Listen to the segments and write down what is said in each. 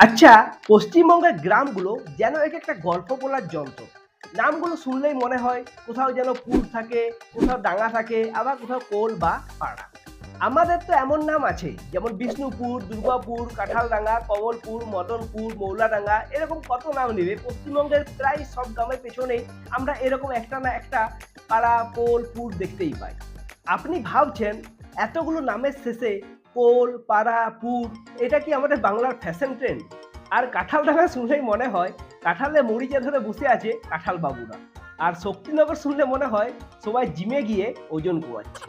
আচ্ছা পশ্চিমবঙ্গের গ্রামগুলো যেন এক একটা গল্প বলার যন্ত্র। নামগুলো শুনলেই মনে হয় কোথাও যেন পুর থাকে, কোথাও ডাঙ্গা থাকে, আবার কোথাও কোল বা পাড়া। আমাদের তো এমন নাম আছে, যেমন বিষ্ণুপুর, দুর্গাপুর, কাঁঠালডাঙ্গা, কমলপুর, মদনপুর, মৌলাডাঙ্গা, এরকম কত নাম নেবে। পশ্চিমবঙ্গের প্রায় সব গ্রামের পেছনে আমরা এরকম একটা না একটা পাড়া পোল পুর দেখতেই পাই। আপনি ভাবছেন, এতগুলো নামের শেষে পোল পাড়া পুর এটা কি আমাদের বাংলার ফ্যাশন ট্রেন্ড আর কাঁঠাল ডাঙা শুনলেই মনে হয়, কাঁঠালে মরিচা ধরে বসে আছে কাঁঠাল বাবুরা। আর শক্তিনগর শুনলে মনে হয়, সবাই জিমে গিয়ে ওজন কমাচ্ছে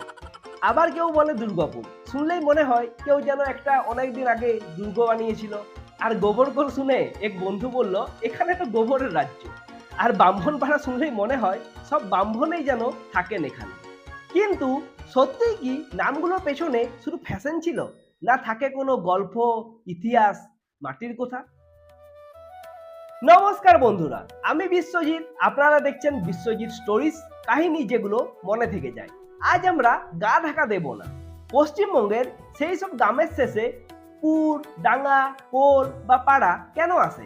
আবার কেউ বলে দুর্গাপুর। শুনলেই মনে হয়, কেউ যেন একটা অনেক দিন আগে দুর্গ বানিয়েছিল। আর গোবরগোল শুনে এক বন্ধু বলল, এখানে তো গোবরের রাজ্য। আর ব্রাহ্মণ পাড়া শুনলেই মনে হয়, সব ব্রাহ্মণেই যেন থাকেন এখানে। কিন্তু সত্যিই কি নামগুলোর পেছনে শুধু ফ্যাশন ছিল? না থাকে কোনো গল্প, ইতিহাস, মাটির কথা? নমস্কার বন্ধুরা, আমি বিশ্বজিৎ। আপনারা দেখছেন বিশ্বজিৎ স্টোরিজ কাহিনী যেগুলো মনে থেকে যায়। আজ আমরা গা ঢাকা দেব না। পশ্চিমবঙ্গের সেই সব গ্রামের শেষে পুর, ডাঙ্গা, কোল বা পাড়া কেন আসে?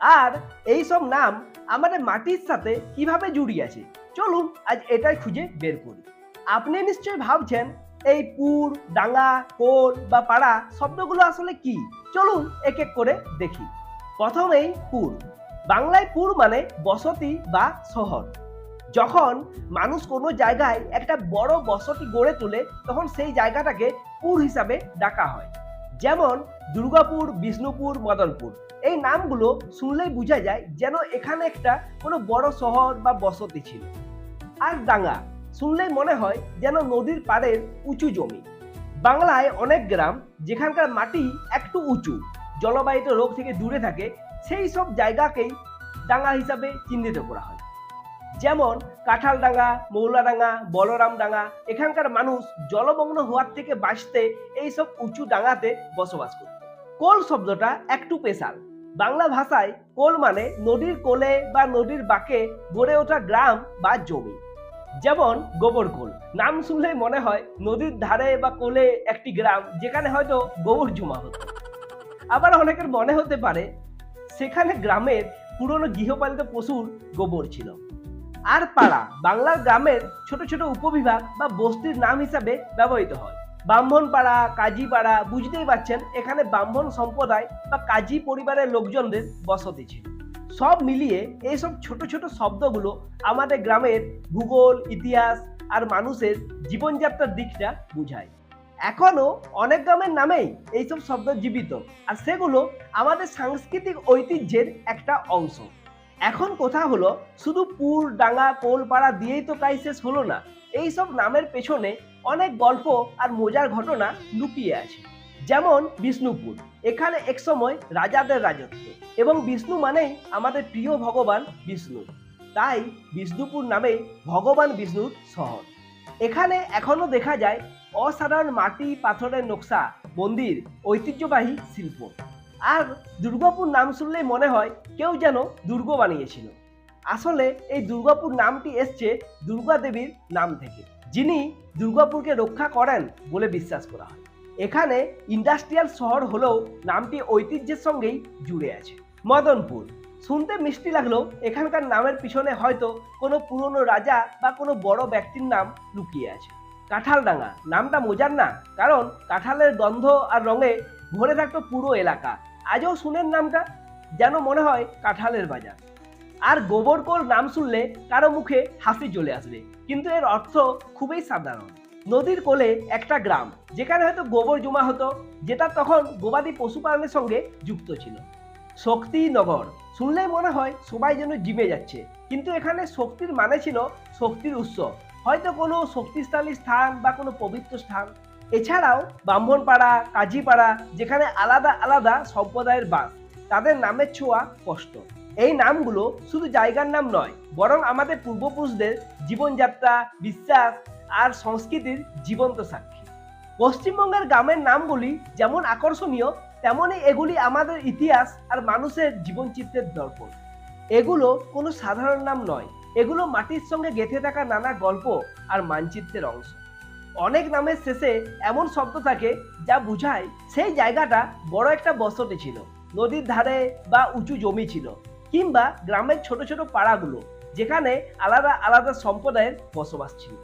আর এই সব নাম আমাদের মাটির সাথে কীভাবে জুড়িয়ে আছে? চলুন আজ এটাই খুঁজে বের করি। আপনি নিশ্চয়ই ভাবছেন, এই পুর, ডাঙ্গা, কোল বা পাড়া শব্দগুলো আসলে কি? চলুন এক এক করে দেখি। প্রথমেই পুর। বাংলায় পুর মানে বসতি বা শহর। যখন মানুষ কোনো জায়গায় একটা বড় বসতি গড়ে তোলে, তখন সেই জায়গাটাকে পুর হিসাবে ডাকা হয়। যেমন দুর্গাপুর, বিষ্ণুপুর, মদনপুর। এই নামগুলো শুনলেই বোঝা যায় যেন এখানে একটা কোনো বড় শহর বা বসতি ছিল। আর ডাঙ্গা। শুনলেই মনে হয় যেন নদীর পাড়ের উঁচু জমি। বাংলায় অনেক গ্রাম যেখানকার মাটি একটু উঁচু, জলবাহিত রোগ থেকে দূরে থাকে, সেই সব জায়গাকেই ডাঙ্গা হিসাবে চিহ্নিত করা হয়। যেমন কাঁঠালডাঙ্গা মৌলাডাঙ্গা বলরামডাঙ্গা এখানকার মানুষ জলমগ্ন হওয়ার থেকে বাঁচতে এইসব উঁচু ডাঙ্গাতে বসবাস করত। কোল শব্দটা একটু পেশাল বাংলা ভাষায় কোল মানে নদীর কোলে বা নদীর বাঁকে গড়ে ওঠা গ্রাম বা জমি। যেমন গোবরকোল নাম শুনলেই মনে হয় নদীর ধারে বা কোলে একটি গ্রাম, যেখানে হয়তো গোবর জমা হতো। আবার অনেকের মনে হতে পারে, সেখানে গ্রামের পুরনো গৃহপালিত পশুর গোবর ছিল। আর পাড়া, বাংলার গ্রামের ছোট ছোট উপবিভাগ বা বস্তির নাম হিসাবে ব্যবহৃত হয়। ব্রাহ্মণ পাড়া, কাজী পাড়া, বুঝতেই পারছেন, এখানে ব্রাহ্মণ সম্প্রদায় বা কাজী পরিবারের লোকজনদের বসতি ছিল। সব মিলিয়ে এইসব ছোট ছোট শব্দগুলো আমাদের গ্রামের ভূগোল, ইতিহাস আর মানুষের জীবনযাত্রার দিকটা বোঝায়। এখনও অনেক গ্রামের নামেই এইসব শব্দ জীবিত আর সেগুলো আমাদের সাংস্কৃতিক ঐতিহ্যের একটা অংশ। এখন কথা হলো, শুধু পুর, ডাঙ্গা, কোলপাড়া দিয়েই তো কাজ শেষ হলো না। এইসব নামের পেছনে অনেক গল্প আর মজার ঘটনা লুকিয়ে আছে। যেমন বিষ্ণুপুর, এখানে একসময় রাজাদের রাজত্ব। এবং বিষ্ণু মানেই আমাদের প্রিয় ভগবান বিষ্ণু। তাই বিষ্ণুপুর নামে ভগবান বিষ্ণুর শহর। এখানে এখনও দেখা যায় অসাধারণ মাটি, পাথরের নকশা, মন্দির, ঐতিহ্যবাহী শিল্প। আর দুর্গাপুর নাম শুনলেই মনে হয় কেউ যেন দুর্গ বানিয়েছিল। আসলে এই দুর্গাপুর নামটি এসছে দুর্গা দেবীর নাম থেকে, যিনি দুর্গাপুরকে রক্ষা করেন বলে বিশ্বাস করা হয়। এখানে ইন্ডাস্ট্রিয়াল শহর হলেও নামটি ঐতিহ্যের সঙ্গেই জুড়ে আছে। মদনপুর। শুনতে মিষ্টি লাগলেও এখানকার নামের পিছনে হয়তো কোনো পুরনো রাজা বা কোনো বড় ব্যক্তির নাম লুকিয়ে আছে। কাঁঠালডাঙ্গা, নামটা মজার না, কারণ কাঁঠালের গন্ধ আর রঙে ভরে থাকতো পুরো এলাকা। আজও শুনেন নামটা, যেন মনে হয় কাঁঠালের বাজার। আর গোবরকোল নাম শুনলে কারও মুখে হাসি চলে আসবে, কিন্তু এর অর্থ খুবই সাধারণ। নদীর কোলে একটা গ্রাম, যেখানে হয়তো গোবর জমা হতো, যেটা তখন গবাদি পশুপালনের সঙ্গে যুক্ত ছিল। শক্তি নগর, শুনলেই মনে হয় সবাই যেন জিমে যাচ্ছে। কিন্তু এখানে শক্তির মানে ছিল শক্তির উৎস, হয়তো কোনো শক্তিশালী স্থান বা কোনো পবিত্র স্থান। এছাড়াও ব্রাহ্মণপাড়া, কাজীপাড়া, যেখানে আলাদা আলাদা সম্প্রদায়ের বাস, তাদের নামের ছোঁয়া স্পষ্ট। এই নামগুলো শুধু জায়গার নাম নয়, বরং আমাদের পূর্বপুরুষদের জীবনযাত্রা, বিশ্বাস আর সংস্কৃতির জীবন্ত সাক্ষী। পশ্চিমবঙ্গের গ্রামের নামগুলি যেমন আকর্ষণীয় তেমনই এগুলি আমাদের ইতিহাস আর মানুষের জীবনচিত্রের দর্পণ। এগুলো কোনো সাধারণ নাম নয়, এগুলো মাটির সঙ্গে গেঁথে থাকা নানা গল্প আর মানচিত্রের অংশ। অনেক নামের শেষে এমন শব্দ থাকে যা বোঝায় সেই জায়গাটা বড় একটা বসতি ছিল, নদীর ধারে বা উঁচু জমি ছিল, কিংবা গ্রামের ছোট ছোট পাড়াগুলো, যেখানে আলাদা আলাদা সম্প্রদায়ের বসবাস ছিল।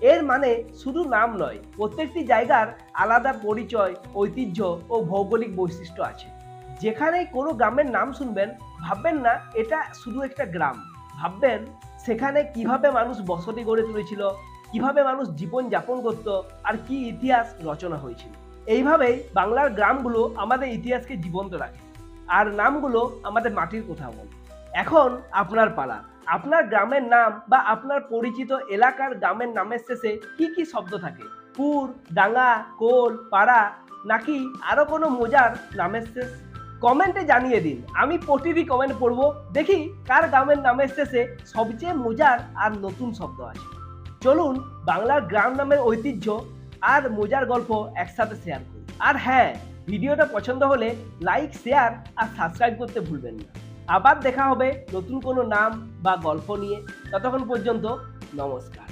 এর মানে শুধু নাম নয়, প্রত্যেকটি জায়গার আলাদা পরিচয়, ঐতিহ্য ও ভৌগোলিক বৈশিষ্ট্য আছে। যেখানে কোনো গ্রামের নাম শুনবেন, ভাববেন না এটা শুধু একটা গ্রাম। ভাববেন সেখানে কীভাবে মানুষ বসতি গড়ে তুলেছিল, কীভাবে মানুষ জীবন যাপন করত আর কি ইতিহাস রচনা হয়েছিল। এইভাবেই বাংলার গ্রামগুলো আমাদের ইতিহাসকে জীবন্ত রাখে। আর নামগুলো আমাদের মাটির কোথাও বলে এখন আপনার পালা। আপনার গ্রামের নাম বা আপনার পরিচিত এলাকার গ্রামের নামের শেষে কি কি শব্দ থাকে? পুর, ডাঙ্গা, কোল, পাড়া, নাকি আরও কোনো মজার নামের শেষ? কমেন্টে জানিয়ে দিন। আমি প্রতিটি কমেন্ট পড়ব। দেখি কার গ্রামের নামের শেষে সবচেয়ে মজার আর নতুন শব্দ আছে। চলুন বাংলার গ্রাম নামের ঐতিহ্য আর মজার গল্প একসাথে শেয়ার করি। আর হ্যাঁ ভিডিওটা পছন্দ হলে লাইক শেয়ার আর সাবস্ক্রাইব করতে ভুলবেন না। আবার দেখা হবে নতুন কোনো নাম বা গল্প নিয়ে। ততক্ষণ পর্যন্ত নমস্কার।